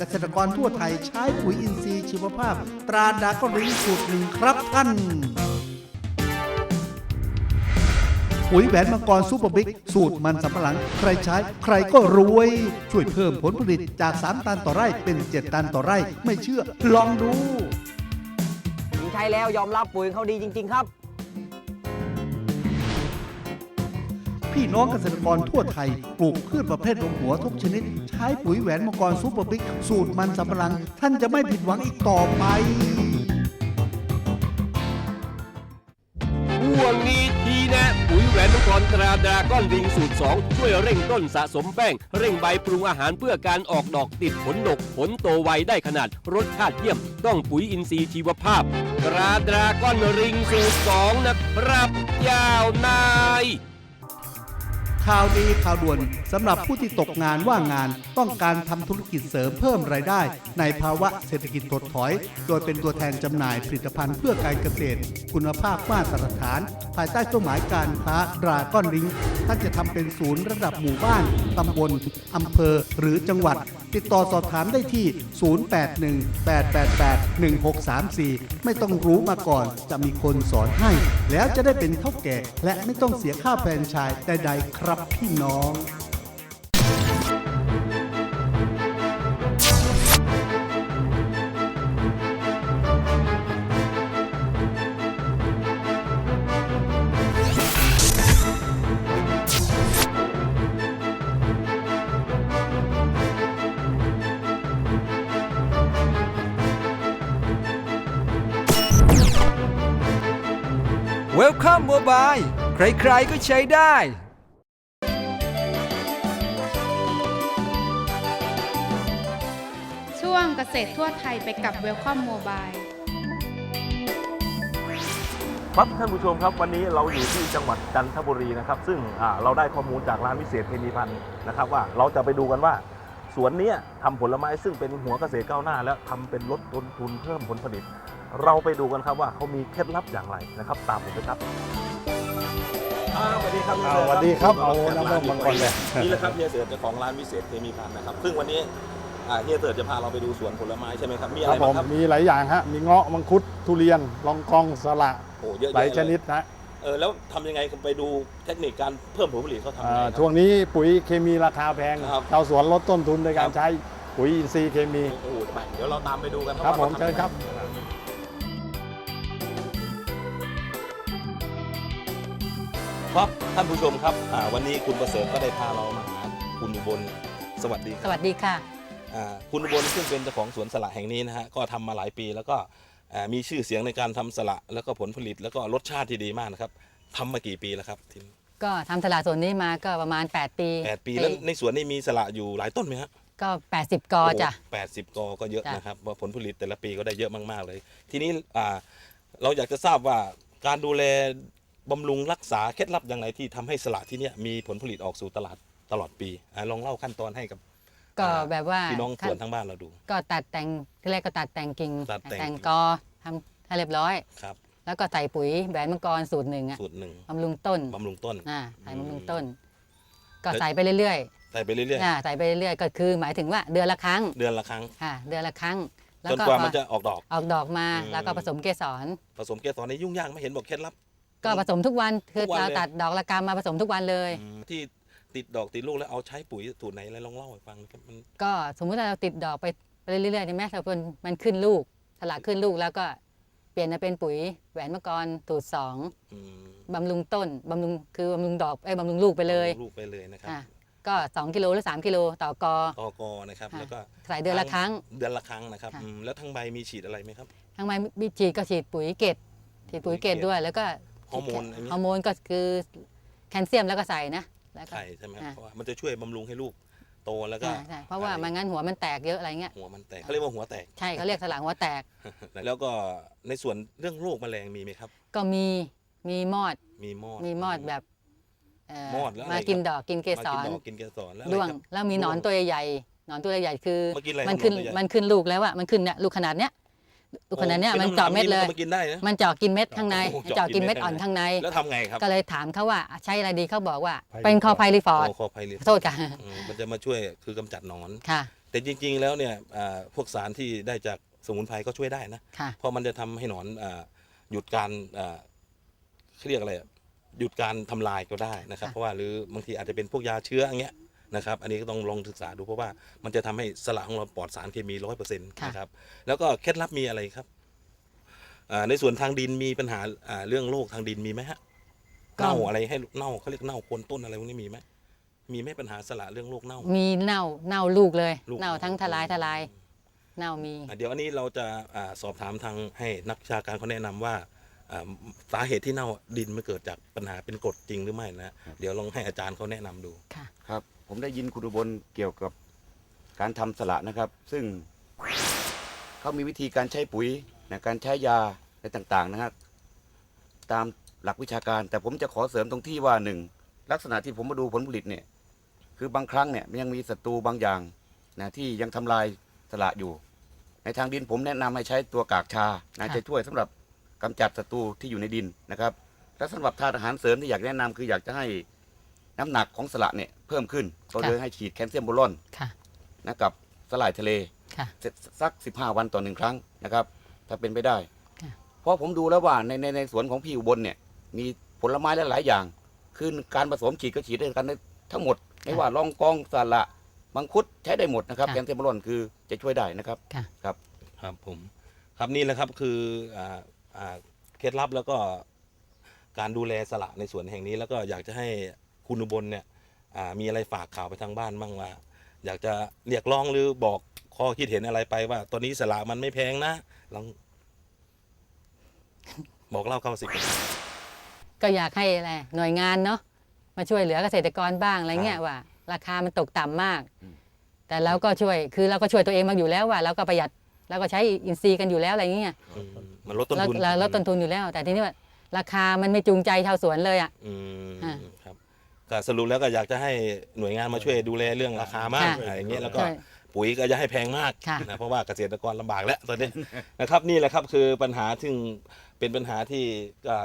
เกษตรกรทั่วไทยใช้ปุ๋ยอินทรีย์ชีวภาพ ตราดากริงสูตรหนึ่งครับท่าน ปุ๋ยแหวนมังกรซูเปอร์บิ๊กสูตรมันสำปะหลัง ใครใช้ใครก็รวย ช่วยเพิ่มผลผลิตจาก 3 ตันต่อไร่เป็น 7 ตันต่อไร่ ไม่เชื่อ ลองดู ผมใช้แล้วยอมรับปุ๋ยเขาดีจริง ๆ ครับ พี่น้องเกษตรกรทั่วไทย ปลูกพืชประเภทลงหัวทุกชนิด ใช้ปุ๋ยแหวนมังกรซูเปอร์บิ๊ก สูตรมันสำปะหลัง ท่านจะไม่ผิดหวังอีกต่อไปห่วงนี้ทีแนะปุ๋ยแหวนมังกรตราดราก้อนลิงสูตร 2 ช่วยเร่งต้นสะสมแป้ง เร่งใบปรุงอาหารเพื่อการออกดอกติดผลดกผลโตไวได้ขนาดรสชาติเยี่ยม ต้องปุ๋ยอินทรีย์ชีวภาพตราดราก้อนริงสูตร 2 นะครับยาวนาย ข่าวดีข่าวด่วนสำหรับผู้ที่ตกงานว่างงาน ต้องการทำธุรกิจเสริมเพิ่มรายได้ ในภาวะเศรษฐกิจถดถอย โดยเป็นตัวแทนจำหน่ายผลิตภัณฑ์เพื่อการเกษตร คุณภาพมาตรฐาน ภายใต้เป้าหมายการค้าดราก้อนริงท่านจะทำเป็นศูนย์ระดับหมู่บ้านตำบลอำเภอ หรือจังหวัด ติดต่อสอบถามได้ที่ 0818881634 ไม่ต้องรู้มาก่อนจะมีคนสอนให้ แล้วจะได้เป็นเท่าแก่ และไม่ต้องเสียค่าแฟรนไชส์ใดๆครับพี่น้อง Welcome Mobile ใครๆก็ใช้ได้ เกษตรทั่วไทยไปกับ Welcome Mobile ครับท่านผู้ชมครับวันนี้เราอยู่ที่จังหวัดจันทบุรีนะครับ ซึ่งอ่าเราได้ข้อมูลจากร้านวิเศษเคมีพันธ์นะครับ ว่าเราจะไปดูกันว่า สวนเนี้ยทำผลไม้ซึ่งเป็นหัวเกษตรก้าวหน้า แล้วทำเป็นลดต้นทุนเพิ่มผลผลิต เราไปดูกันครับว่าเขามีเคล็ดลับอย่างไรนะครับ ตามผมไปครับสวัสดีครับอ่าสวัสดีครับเอาน้ำเริ่มมังกรเลย นี่แหละครับเฮียเสือเจ้าของร้านวิเศษเคมีพันธ์นะครับ ซึ่งวันนี้ อ่าเฮียเสือจะพาเราไปดูสวนผลไม้ใช่ไหมครับ มีอะคไรรับผบ้างมครับ มีหลายอย่างฮะมีเงาะมังคุดทุเรียนลองกองสละโอ้เยอะหลายแยะชเลยนิดนะเออแล้วทำยังไงไปดูเทคนิคการเพิ่มผลผลิตเขาทำยังไงอ่าครับช่วงนี้ปุ๋ยเคมีราคาแพงครับชาวสวนลดต้นทุนโดยกาครรับใช้ปุ๋ยอินทรีย์เคมี โอ้โหไปเดี๋ยวเราตามไปดูกันครับว่าผมขาทำเชิญครับ ครับท่านผู้ชมครับอ่าวันนี้คุณประเสริฐก็ได้พาเรามาหาคุณอุบลสวัสดีคสรับวัสดีค่ะอ่า คุณอุบลซึ่งเป็นเจ้าของสวนสละแห่งนี้นะฮะก็ทำมาหลายปีแล้วก็อ่ามีชื่อเสียงในการทำสละแล้วก็ผลผลิตแล้วก็รสชาติที่ดีมากนะครับทำมากี่ปีแล้วครับทีมก็ทำตลาดส่วนนี้มาก็ประมาณ 8 ปีแปดปีแล้วในสวนนี่มีสละอยู่หลายต้นไหมฮะก็ 80 กอจ้ะแปดสิบกอก็เยอะจ้ะนะครับว่าผลผลิตแต่ละปีก็ได้เยอะมากๆเลย ทีนี้อ่าเราอยากจะทราบว่าการดูแลบำรุงรักษาเคล็ดลับอย่างไรที่ทำให้สละที่เนี่ยมีผลผลิตออกสู่ตลาดตลอดปีอ่าลองเล่าขั้นตอนให้กับ ก็อ่าแบบว่าพี่น้องสวนทั้งบ้านเราดู ก็ตัดแต่งที่แรกก็ตัดแต่งกิ่งตัดแต่งกอทำให้เรียบร้อย ครับ แล้วก็ใส่ปุ๋ยแหวนมังกรสูตรหนึ่งอะสูตรหนึ่งบำรุงต้นบำรุงต้น อ่าใส่อืมบำรุงต้น ก็แล้วใส่ไปเรื่อยใส่ไปเรื่อยๆอ่าใส่ไปเรื่อยๆก็คือ หมายถึงว่าเดือนละครั้งๆเดือนละครั้งค่ะ เดือนละครั้งแล้วจนก็กว่าพอมันจะออกดอก ออกดอกมาอืมแล้วก็ผสมเกสร ผสมเกสรในยุ่งยากไม่เห็นบอกเคล็ดลับ ก็ผสมทุกวันคือทุกวันเราเลยตัดดอกละกรรมมาผสมทุกวันเลยอืมที่ ติดดอกติดลูกแล้วเอาใช้ปุ๋ยสูตรไหนอะไรลองเล่าให้ฟังนะครับมันก็สมมุติว่าเราติดดอกไปไปเรื่อยๆใช่ไหมถ้ามันมันขึ้นลูกถลากขึ้นลูกแล้วก็เปลี่ยนมาเป็นปุ๋ยแหวนมะกรสูตรสองอืมบำรุงต้นบำรุงคือบำรุงดอกไอ้ยบำรุงลูกไปเลยลูกไปเลยนะครับอะก็2กิโลหรือ3กิโลต่อกอตอกอนะครับค่ะแล้วก็ใส่เดือนละครั้ง เดือนละครั้งนะครับค่ะ อืมแล้วทั้งใบมีฉีดอะไรไหมครับทั้งไม้บิฉีดก็ฉีดปุ๋ยเกตฉีดปุ๋ยเกตปุ๋ยเกตด้วย แล้วก็ฮอร์โมนอันนี้ ฮอร์โมนก็คือแคลเซียมแล้วก็ใส่นะ แล้วก็ไข่ใช่ไหมอ่าเพราะว่ามันจะช่วยบำรุงให้ลูกโตแล้วก็ ใช่ใช่เพราะว่าไมันงั้นหัวมันแตกเยอะอะไรเงี้ยหัวมันแตกเขาเรียกว่าหัวแตก ใช่เขาเรียกถลางหัวแตก แล้วก็ในส่วนเรื่องโรคแมลงมีไหมครับ ก็มีมีมอดมีมอดมีมอดแบบเอ่อมอดแล้วอะไรมากินดอกกินเกมาสกินรดอกกินเกสรแล้วอะไรด้วงครับ แล้วมีหนอนด้วงตัวใหญ่ๆหนอนตัวใหญ่ๆคือมากินอะไรมันขึ้นหนอนตัวใหญ่ มันขึ้นลูกแล้วอะมันขึ้นเนี่ยลูกขนาดเนี้ยลูก ขนาดเนี้ยโอ้มันป็เจาะเม็ดเลยำๆนี่นก็มากินได้นะ มันเจาะกินเม็ดข้างในโอ้โหเจาะกินเม็ดเจาะกินเม็ดอ่อนข้างใน แล้วทำไงครับก็เลยถามเขาว่าใช้อะไรดีเขาบอกว่าไพลิฟอร์ดเป็นคอไพลิฟอร์ดโอ้คอไพลิฟโทษค่ะอืมมันจะมาช่วยคือกำจัดหนอน ค่ะแต่จริง ๆ แล้วเนี่ยอ่าพวกสารที่ได้จากสมุนไพรก็ช่วยได้นะ ค่ะ เพราะมันจะทำให้หนอนอาหยุดการอ่าเขาเรียกอะไรอะหยุดการทำลายก็ได้นะครับ ค่ะ เพราะว่าหรือบางทีอาจจะเป็นพวกยาเชื้ออย่างเงี้ย นะครับ อันนี้ก็ต้องลองศึกษาดูเพราะว่ามันจะทำให้สละของเราปลอดสารเคมีร้อยเปอร์เซ็นต์นะครับ แล้วก็เคล็ดลับมีอะไรครับอ่าในส่วนทางดินมีปัญหาอ่าเรื่องโรคทางดินมีไหมฮะก็เน่าอะไรให้เน่าเขาเรียกเน่าโคนต้นอะไรพวกนี้มีไหมมีไหมปัญหาสละเรื่องโรคเน่า มีเน่าเน่าลูกเลยลูกเน่าทั้งทลายทลายเน่ามีอะเดี๋ยวอันนี้เราจะอาสอบถามทางให้นักวิชาการเขาแนะนำว่าอ่าสาเหตุที่เน่าดินมันเกิดจากปัญหาเป็นกรดจริงหรือไม่นะ เดี๋ยวลองให้อาจารย์เขาแนะนำดูค่ะครับ ผมได้ยินคุณอุบลเกี่ยวกับการทำสละนะครับ ซึ่งเขามีวิธีการใช้ปุ๋ยนะการใช้ยาอะไรต่างๆนะครับตามหลักวิชาการ แต่ผมจะขอเสริมตรงที่ว่าหนึ่งลักษณะที่ผมมาดูผลผลิตเนี่ยคือบางครั้งเนี่ยมันยังมีศัตรูบางอย่างนะที่ยังทำลายสละอยู่ ในทางดินผมแนะนำให้ใช้ตัวกากชานะค่ะจะช่วยสำหรับกำจัดศัตรูที่อยู่ในดินนะครับและสำหรับธาตุอาหารเสริมที่อยากแนะนำคืออยากจะให้ น้ำหนักของสละเนี่ยเพิ่มขึ้นก็เลยให้ฉีดแคลเซียมโบรอนค่ะนะกับสลายทะเลค่ะเสร็จสัก15วันต่อหนึ่งครั้งนะครับ ถ้าเป็นไปได้ค่ะเพราะผมดูแล้วว่าในในในสวนของพี่อุบลเนี่ย มีผลไม้หลายๆอย่างคือการผสมฉีดก็ฉีดได้กันได้ทั้งหมดไม่ว่าลองกองสละมังคุดใช้ได้หมดนะครับค่ะแคลเซียมโบรอนคือจะช่วยได้นะครับค่ะครับครับผมครับนี่แหละครับคืออ่าอ่าเคล็ดลับแล้วก็การดูแลสละในสวนแห่งนี้แล้วก็อยากจะให้ คุณอุบลเนี่ยอ่ามีอะไรฝากข่าวไปทางบ้านบ้างว่า อยากจะเรียกร้องหรือบอกข้อคิดเห็นอะไรไปว่า ตอนนี้สละมันไม่แพงนะลองบอกเล่าเข้าสิก็อยากให้อะไรหน่วยงานเนาะมาช่วยเหลือเกษตรกรบ้างอะไรเงี้ยครับว่า ราคามันตกต่ำมากอืมแต่เราก็ช่วยคือเราก็ช่วยตัวเองมาอยู่แล้วว่าเราก็ประหยัดเราก็ใช้อินทรีย์กันอยู่แล้วอะไรเงี้ยอืมมันลดต้นเราทุนเราลดต้นทุนอยู่แล้ว แต่ทีนี้ว่าราคามันไม่จูงใจชาวสวนเลยอะอืมอ่าครับ ก็สรุปแล้วก็อยากจะให้หน่วยงานมาช่วยดูแลเรื่องราคามากค่ะอะไรอย่างเงี้ยแล้วก็ใช่ปุ๋ยก็จะให้แพงมากค่ะ นะเพราะว่าเกษตรกรลำบากแล้วตอนนี้ นะครับนี่แหละครับคือปัญหาซึ่งเป็นปัญหาที่ก็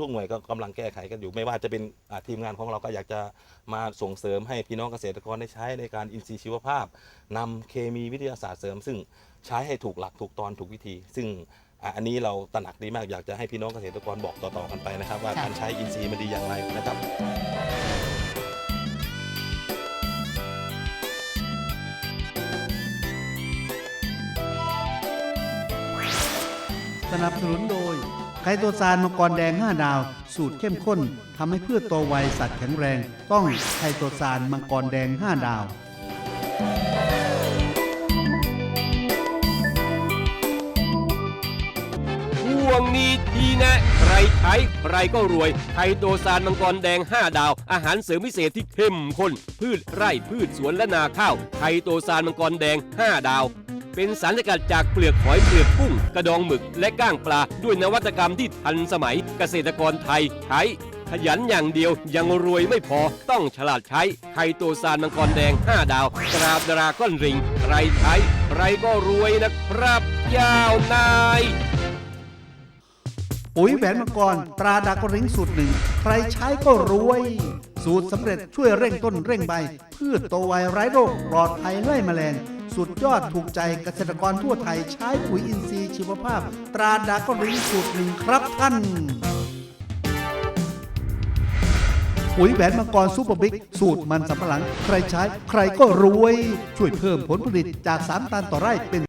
ทุกๆหน่วยก็กำลังแก้ไขกันอยู่ ไม่ว่าจะเป็นอ่าทีมงานของเราก็อยากจะมาส่งเสริมให้พี่น้องเกษตรกรได้ใช้ในการอินทรีย์ชีวภาพนำเคมีวิทยาศาสตร์เสริม ซึ่งใช้ให้ถูกหลักถูกตอนถูกวิธี ซึ่ง อ่าอันนี้เราตระหนักดีมากอยากจะให้พี่น้องเกษตรกรบอกต่อๆกันไปนะครับ ว่าค่ะ การใช้อินทรีย์มันดีอย่างไรนะครับ สนับสนุนโดย ไคโตซานมังกรแดง 5 ดาว สูตรเข้มข้นทำให้พืชโตไวสัตว์แข็งแรง ต้องไคโตซานมังกรแดง 5 ดาว วงนี้ทีนะ ใครใช้ใครก็รวยไทโตซานมังกรแดง 5 ดาว อาหารเสริมพิเศษที่เข้มข้น พืชไร่พืชสวนและนาข้าวไทโตซานมังกรแดง 5 ดาว เป็นสารสกัดจากเปลือกหอยเปลือกกุ้ง กระดองหมึกและก้างปลา ด้วยนวัตกรรมที่ทันสมัยเกษตรกรไทยใช้ขยันอย่างเดียวยังรวยไม่พอต้องฉลาดใช้ไทโตซานมังกรแดง 5 ดาวตราดราก้อนริง ใครใช้ใครก็รวยนะครับยาวนาย ปุ๋ยแหวนมังกร ตราดากริงสูตรหนึ่ง ใครใช้ก็รวย สูตรสำเร็จช่วยเร่งต้นเร่งใบ พืชโตไวไร้โรคปลอดภัยไล่แมลง สุดยอดถูกใจเกษตรกรทั่วไทยใช้ปุ๋ยอินทรีย์ชีวภาพ ตราดากริงสูตรหนึ่งครับท่านปุ๋ยแหวนมังกรซูเปอร์บิ๊กสูตรมันสำปะหลัง ใครใช้ ใครก็รวย ช่วยเพิ่มผลผลิตจาก 3 ตันต่อไร่เป็น